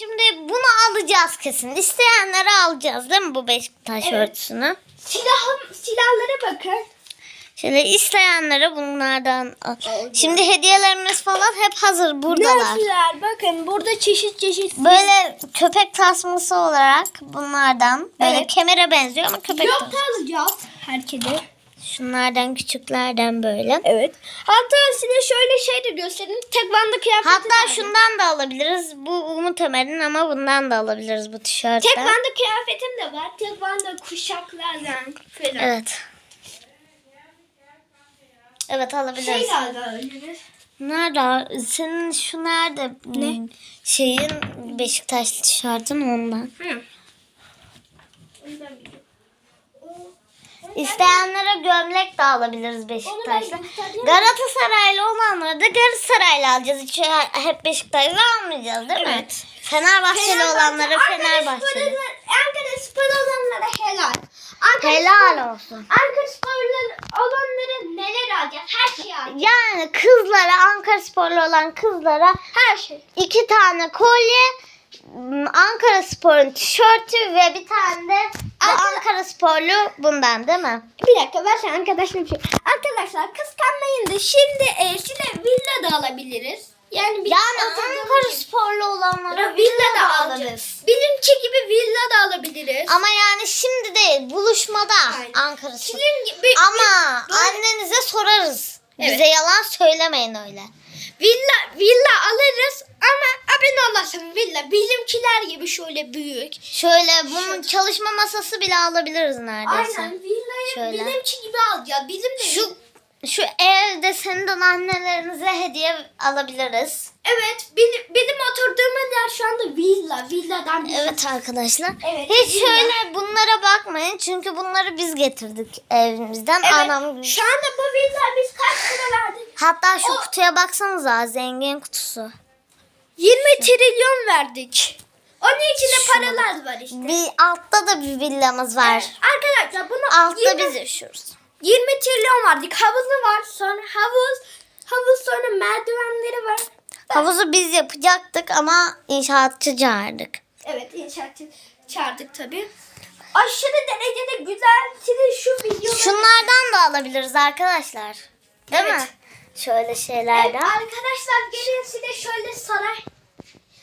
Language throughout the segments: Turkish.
Şimdi bunu alacağız kesin. İsteyenlere alacağız değil mi bu Beşiktaş Evet. örtüsünü? Silahım, silahlara bakın. Şimdi isteyenlere bunlardan al. Şimdi hediyelerimiz falan hep hazır buradalar. Nöfler bakın burada çeşit çeşit. Böyle köpek tasması olarak bunlardan. Böyle Evet. kemere benziyor ama köpek Yok tasması. da alacağız herkese. Şunlardan küçüklerden böyle. Evet. Hatta size şöyle şey de göstereyim. Tekvando kıyafeti de Hatta aldım. şundan da alabiliriz. Bu Umut Ömer'in ama bundan da alabiliriz bu tişörtten. Tekvando kıyafetim de var. Tekvando kuşaklardan falan. Evet. Evet Şey alabiliriz. de alabiliriz. Nerede? Senin şu nerede? Ne? Şeyin Beşiktaş tişörtün ondan. Hı. İsteyenlere gömlek de alabiliriz göstereyim. Galatasaraylı olanlara da Galatasaraylı alacağız. Hiç hep Beşiktaşlı almayacağız değil mi? Evet. Fenerbahçeli olanlara Ankara Fenerbahçeli. Ankara spor olanlara helal. Ankara Helal spor- olsun. Ankara sporları olanlara neler alacağız? Her şeyi alacağız. Yani kızlara, Ankara sporlu olan kızlara Her şey. iki tane kolye, Ankara Spor'un tişörtü ve bir tane de Sporlu bundan değil mi? Bir dakika versene arkadaşlar bir şey. Arkadaşlar kıskanmayın da şimdi e, size villa da alabiliriz. Yani bir Yani Ankara Sporlu olanlara villa da alırız. Benimki gibi villa da alabiliriz. Ama yani şimdi değil, buluşmada Aynen. Ankara Spor. Gibi Ama böyle- annenize sorarız. Evet. Bize yalan söylemeyin öyle. Villa villa alırız ama abone olasın villa. Bizimkiler gibi şöyle büyük. Şöyle bunun çalışma masası bile alabiliriz neredeyse. Aynen villayı Şöyle. bizimki gibi alacağız. Bizim de Şu şu evde senden annelerinize hediye alabiliriz. Evet benim, benim oturduğum yer şu anda villa. Villadan bir Evet arkadaşlar. Evet, Hiç villa. şöyle bunlara bakmayın çünkü bunları biz getirdik evimizden. Evet, Anam. şu anda bu villa biz kaç lira verdik? Hatta şu O- kutuya baksanıza zengin kutusu. 20 trilyon verdik. Onun içinde Şuna paralar var işte. Bir altta da bir villamız var. Evet, arkadaşlar bunu Altta 20, biz yaşıyoruz. 20 trilyon verdik. Havuzu var. Sonra havuz. Havuz sonra merdivenleri var. Havuzu biz yapacaktık ama inşaatçı çağırdık. Evet inşaatçı çağırdık tabii. Aşırı derecede güzel. Size şu videoları... Şunlardan da alabiliriz arkadaşlar. Değil Evet. mi? Şöyle Evet, şeylerden. arkadaşlar gelin size şöyle saray.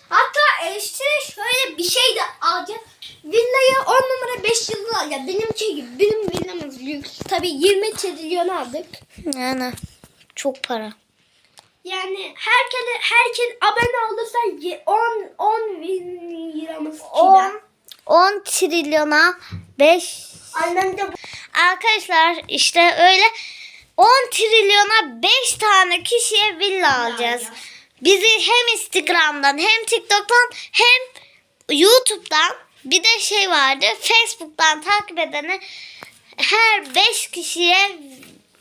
Hatta e, size şöyle bir şey de alacağım. Villayı 10 numara 5 yıldız alacağım. Benimki gibi. Benim villamız büyük. Tabii 20 trilyon aldık. Yani çok para. Yani herkese herkes abone olursa ye- 10 10 bin liramız 10 kira. 10 trilyona 5 Annem de Arkadaşlar işte öyle 10 trilyona 5 tane kişiye villa alacağız. Bizi hem Instagram'dan hem TikTok'tan hem YouTube'dan bir de şey vardı Facebook'tan takip edene her 5 kişiye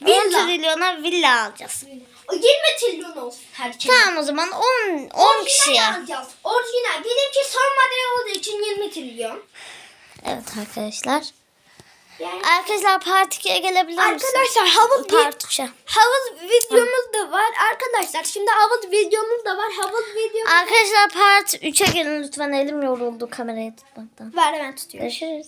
10 Villa. trilyona villa alacağız. 20 trilyon olsun herkese. Tamam o zaman 10 10 Orijinal kişiye. alacağız. Orijinal. Benimki son model olduğu için 20 trilyon. Evet arkadaşlar. Yani Arkadaşlar part 2'ye gelebilir misiniz? Arkadaşlar havuz Part 3'e. Havuz videomuz da var. Arkadaşlar şimdi havuz videomuz da var. Havuz videomuz Arkadaşlar part 3'e gelin lütfen elim yoruldu kamerayı tutmaktan. var hemen tutuyorum. Görüşürüz.